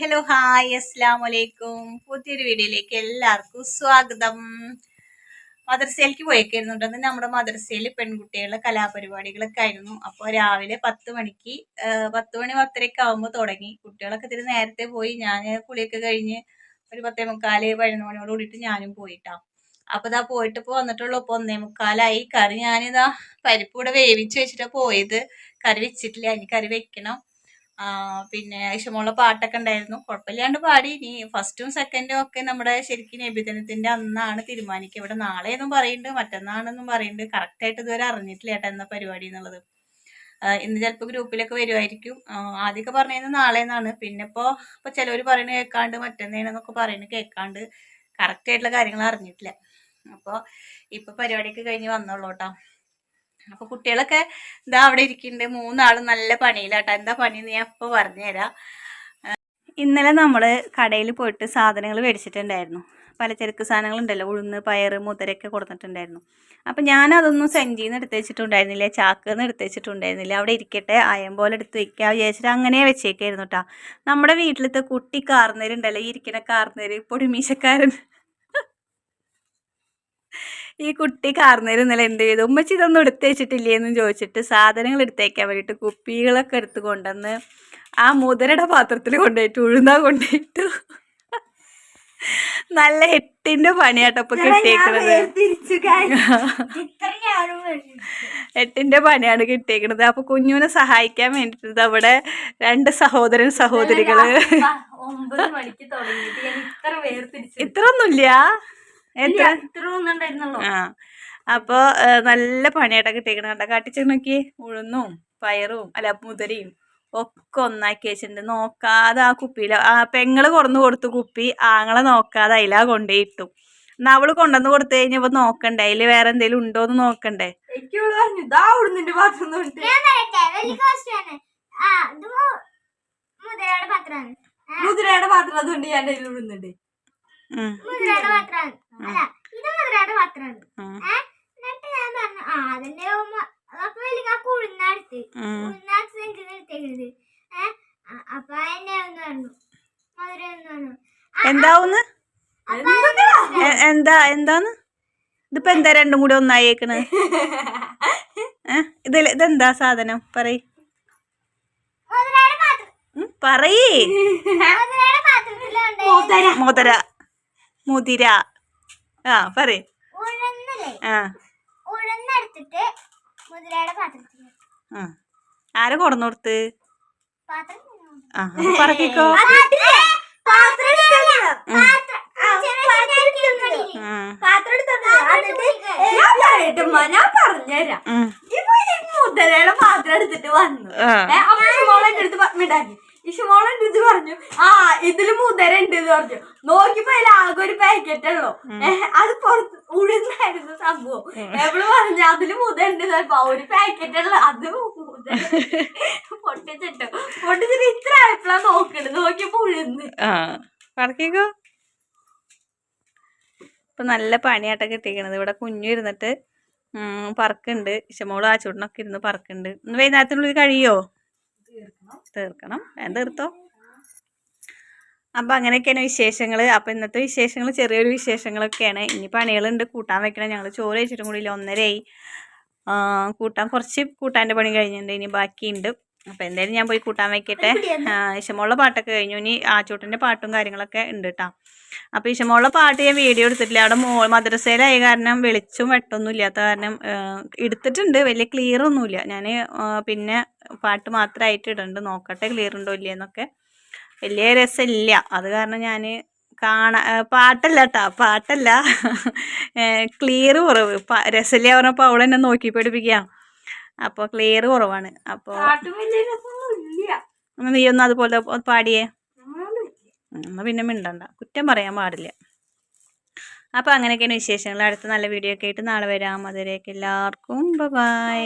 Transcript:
Hello hi അസ്സാം വലൈക്കും പുതിയൊരു വീഡിയോയിലേക്ക് എല്ലാവർക്കും സ്വാഗതം. മദ്രസയിലേക്ക് പോയേക്കായിരുന്നുണ്ടെന്ന് നമ്മുടെ മദ്രസയിൽ പെൺകുട്ടികളുടെ കലാപരിപാടികളൊക്കെ ആയിരുന്നു. അപ്പോൾ രാവിലെ പത്ത് മണിക്ക് പത്ത് മണി പത്തരയൊക്കെ ആകുമ്പോൾ തുടങ്ങി. കുട്ടികളൊക്കെ തിരി നേരത്തെ പോയി. ഞാൻ കുളിയൊക്കെ കഴിഞ്ഞ് ഒരു പത്തേ മുക്കാൽ പതിനൊന്ന് മണിയോട് കൂടിയിട്ട് ഞാനും പോയിട്ടാ. അപ്പൊ ഇതാ പോയിട്ട് ഇപ്പൊ വന്നിട്ടുള്ളൂ. ഇപ്പൊ ഒന്നേ മുക്കാലായി. കറി ഞാനിതാ പരിപ്പ് ഇവിടെ വേവിച്ച് വെച്ചിട്ടാ പോയത്. കറി വെച്ചിട്ടില്ല. ഇനി കറി വെക്കണം. പിന്നെ ഇഷ്ടമുള്ള പാട്ടൊക്കെ ഉണ്ടായിരുന്നു. കുഴപ്പമില്ലാണ്ട് പാടി. ഇനി ഫസ്റ്റും സെക്കൻഡും ഒക്കെ നമ്മുടെ ശരിക്കും നബിദിനത്തിന്റെ അന്നാണ് തീരുമാനിക്കുക. ഇവിടെ നാളെ എന്നും പറയുന്നുണ്ട് മറ്റന്നാണെന്നും പറയുന്നുണ്ട്. കറക്റ്റ് ആയിട്ട് ഇതുവരെ അറിഞ്ഞിട്ടില്ല ഏട്ടാ എന്ന പരിപാടി എന്നുള്ളത്. ഇന്ന് ചിലപ്പോൾ ഗ്രൂപ്പിലൊക്കെ വരുമായിരിക്കും ആദ്യമൊക്കെ പറഞ്ഞത് നാളെ എന്നാണ്. പിന്നെ ഇപ്പോൾ ഇപ്പോൾ ചിലവർ പറയുന്നത് കേൾക്കാണ്ട് മറ്റന്നേണെന്നൊക്കെ പറയുന്നത് കേൾക്കാണ്ട് കറക്റ്റ് ആയിട്ടുള്ള കാര്യങ്ങൾ അറിഞ്ഞിട്ടില്ല. അപ്പോൾ ഇപ്പോൾ പരിപാടിയൊക്കെ കഴിഞ്ഞ് വന്നോളൂ കേട്ടോ അപ്പൊ കുട്ടികളൊക്കെ ഇതാ അവിടെ ഇരിക്കുന്നുണ്ട് മൂന്നാളും നല്ല പണിയിലാട്ടോ. എന്താ പണി ഞാൻ ഇപ്പൊ പറഞ്ഞുതരാം. ഇന്നലെ നമ്മൾ കടയിൽ പോയിട്ട് സാധനങ്ങൾ മേടിച്ചിട്ടുണ്ടായിരുന്നു. പലചരക്ക് സാധനങ്ങൾ ഉണ്ടല്ലോ ഉഴുന്ന് പയറ് മുതരൊക്കെ കൊടുത്തിട്ടുണ്ടായിരുന്നു. അപ്പം ഞാൻ അതൊന്നും സെഞ്ചിയിൽ നിന്ന് എടുത്ത് വെച്ചിട്ടുണ്ടായിരുന്നില്ല. ചാക്കിൽ നിന്ന് എടുത്ത് വെച്ചിട്ടുണ്ടായിരുന്നില്ല. അവിടെ ഇരിക്കട്ടെ അയം പോലെ എടുത്ത് വെക്കാം വിചാരിച്ചിട്ട് അങ്ങനെ വെച്ചേക്കായിരുന്നു കേട്ടോ നമ്മുടെ വീട്ടിലത്തെ കുട്ടി കാർന്നേരുണ്ടല്ലോ. ഈ ഇരിക്കുന്ന കാർന്നേര് പൊടിമീശക്കാരൻ. ഈ കുട്ടി കാർന്നേര് ഇന്നലെ എന്ത് ചെയ്തു? ഉമ്മച്ചി ഇതൊന്നും എടുത്ത് വെച്ചിട്ടില്ലേ എന്നും ചോദിച്ചിട്ട് സാധനങ്ങൾ എടുത്തേക്കാൻ വേണ്ടിയിട്ട് കുപ്പികളൊക്കെ എടുത്ത് കൊണ്ടുവന്ന് ആ മുതരയുടെ പാത്രത്തിൽ കൊണ്ടുപോയിട്ട് ഉഴുന്നാ കൊണ്ടുപോയിട്ട് നല്ല എട്ടിന്റെ പണിയാട്ടോ ഇപ്പൊ കിട്ടിയേക്കണത്. എട്ടിന്റെ പണിയാണ് കിട്ടിയേക്കണത്. അപ്പൊ കുഞ്ഞുവിനെ സഹായിക്കാൻ വേണ്ടിട്ട് അവിടെ രണ്ട് സഹോദരൻ സഹോദരികൾ. ഒമ്പത് എത്ര? ആ അപ്പോൾ നല്ല പണിയായിട്ടാ കിട്ടിയേക്കണ കണ്ട? കാട്ടിച്ചു നോക്കി ഉഴുന്നും പയറും അല്ല മുതിരയും ഒക്കെ ഒന്നാക്കി വെച്ചിട്ടുണ്ട്. നോക്കാതെ ആ കുപ്പിയിൽ ആ പെങ്ങൾ കൊറന്നു കൊടുത്തു കുപ്പി ആങ്ങളെ നോക്കാതെ അതിലാ കൊണ്ടേ ഇട്ടു. എന്നാ അവൾ കൊണ്ടുവന്ന് കൊടുത്തു കഴിഞ്ഞപ്പോ നോക്കണ്ടേ? അതിൽ വേറെ എന്തെങ്കിലും ഉണ്ടോന്ന് നോക്കണ്ടേ? മുതിരയുടെ പാത്രം അതുകൊണ്ട് ഞാൻ അതിൽ എന്താവുന്ന്? എന്താ എന്താന്ന്? ഇതിപ്പോ എന്താ രണ്ടും കൂടി ഒന്നായേക്കണ്? ഇത് ഇതെന്താ സാധനം? പറയ്. പറയേ. പാത്രത്തിലുണ്ട് മുതിര. ആ പറയ്. ഉഴന്നില്ലേ? ആ. ഉഴന്നെടുത്തിട്ട് പാത്രത്തിൽ ആ. ആരെ കൊടന്നു കൊടുത്ത് പാത്രം ആ പറക്കിക്കോ ഞാൻ പറഞ്ഞുതരാം. ഇപ്പൊ മുതലയുടെ പാത്രം എടുത്തിട്ട് വന്നു. ആ. മോളെ അപ്പൊ ഇഷമോളെന്റെ അടുത്ത് മിണ്ടാക്കി. ഇഷമോളെന്റെ ഇത് പറഞ്ഞു. ആ ഇതിൽ മുതര ഉണ്ട് എന്ന് പറഞ്ഞു. നോക്കിയപ്പോ അതിൽ ആകെ ഒരു പാക്കറ്റ് ഉള്ളോ. അത് പുറത്ത് ഉഴുന്നായിരുന്നു സംഭവം. എവൾ പറഞ്ഞു അതിൽ മുതരണ്ട് ഒരു പാക്കറ്റ് ഉള്ള അത് പൊട്ടിച്ചിട്ടോ. പൊട്ടിച്ചിട്ടു ഇത്ര ആയപ്പോഴാ നോക്കണ്ട് നോക്കിയപ്പോ ഉഴുന്ന്. പറക്കിക്കോ ഇപ്പൊ നല്ല പണിയാട്ടൊക്കെ കിട്ടിക്കണത് ഇവിടെ കുഞ്ഞു ഇരുന്നിട്ട് പറക്കുണ്ട് ഇശമോൾ ആ ചൂടിനൊക്കെ ഇരുന്ന് പറക്കുണ്ട് ഇന്ന് വൈകുന്നേരത്തിനുള്ളിൽ കഴിയോ? തീർക്കണം. വേഗം തീർത്തോ അപ്പൊ അങ്ങനെയൊക്കെയാണ് വിശേഷങ്ങൾ അപ്പൊ ഇന്നത്തെ വിശേഷങ്ങൾ ചെറിയൊരു വിശേഷങ്ങളൊക്കെയാണ്. ഇനി പണികളുണ്ട്. കൂട്ടാൻ വെക്കണം. ഞങ്ങൾ ചോറ് കഴിച്ചിട്ടും കൂടി ഇല്ല ഒന്നരയായി കൂട്ടാൻ കുറച്ച് കൂട്ടാന്റെ പണി കഴിഞ്ഞിട്ടുണ്ട്. ഇനി ബാക്കിയുണ്ട്. അപ്പൊ എന്തായാലും ഞാൻ പോയി കൂട്ടാൻ വെക്കട്ടെ. ആ, ഇശമോളുടെ പാട്ടൊക്കെ കഴിഞ്ഞു. ഇനി ആച്ചൂട്ടന്റെ പാട്ടും കാര്യങ്ങളൊക്കെ ഉണ്ട് കേട്ടോ അപ്പോൾ ഇശമോളുടെ പാട്ട് ഞാൻ വീഡിയോ എടുത്തിട്ടില്ല. അവിടെ മോ മദ്രസയിലായ കാരണം വെളിച്ചും വെട്ടൊന്നും ഇല്ലാത്ത കാരണം എടുത്തിട്ടുണ്ട്. വലിയ ക്ലിയർ ഒന്നുമില്ല. ഞാൻ പിന്നെ പാട്ട് മാത്രമായിട്ട് ഇടുന്നുണ്ട് നോക്കട്ടെ ക്ലിയർ ഉണ്ടോ ഇല്ലയെന്നൊക്കെ. വലിയ രസമില്ല. അത് കാരണം ഞാൻ കാണാ പാട്ടല്ല കേട്ടാ പാട്ടല്ല. ക്ലിയർ കുറവ്. രസമില്ല പറഞ്ഞപ്പോൾ അവളെന്നെ നോക്കി പഠിപ്പിക്കുക അപ്പോൾ ക്ലിയർ കുറവാണ്. അപ്പോൾ നീയൊന്നും നീ ഒന്ന് അതുപോലെ പാടിയേ? എന്നാൽ പിന്നെ മിണ്ടണ്ട. കുറ്റം പറയാൻ പാടില്ല. അപ്പോൾ അങ്ങനെയൊക്കെയാണ് വിശേഷങ്ങൾ. അടുത്ത നല്ല വീഡിയോ ഒക്കെ ആയിട്ട് നാളെ വരാം. അതുവരെയൊക്കെ എല്ലാവർക്കും. ബൈ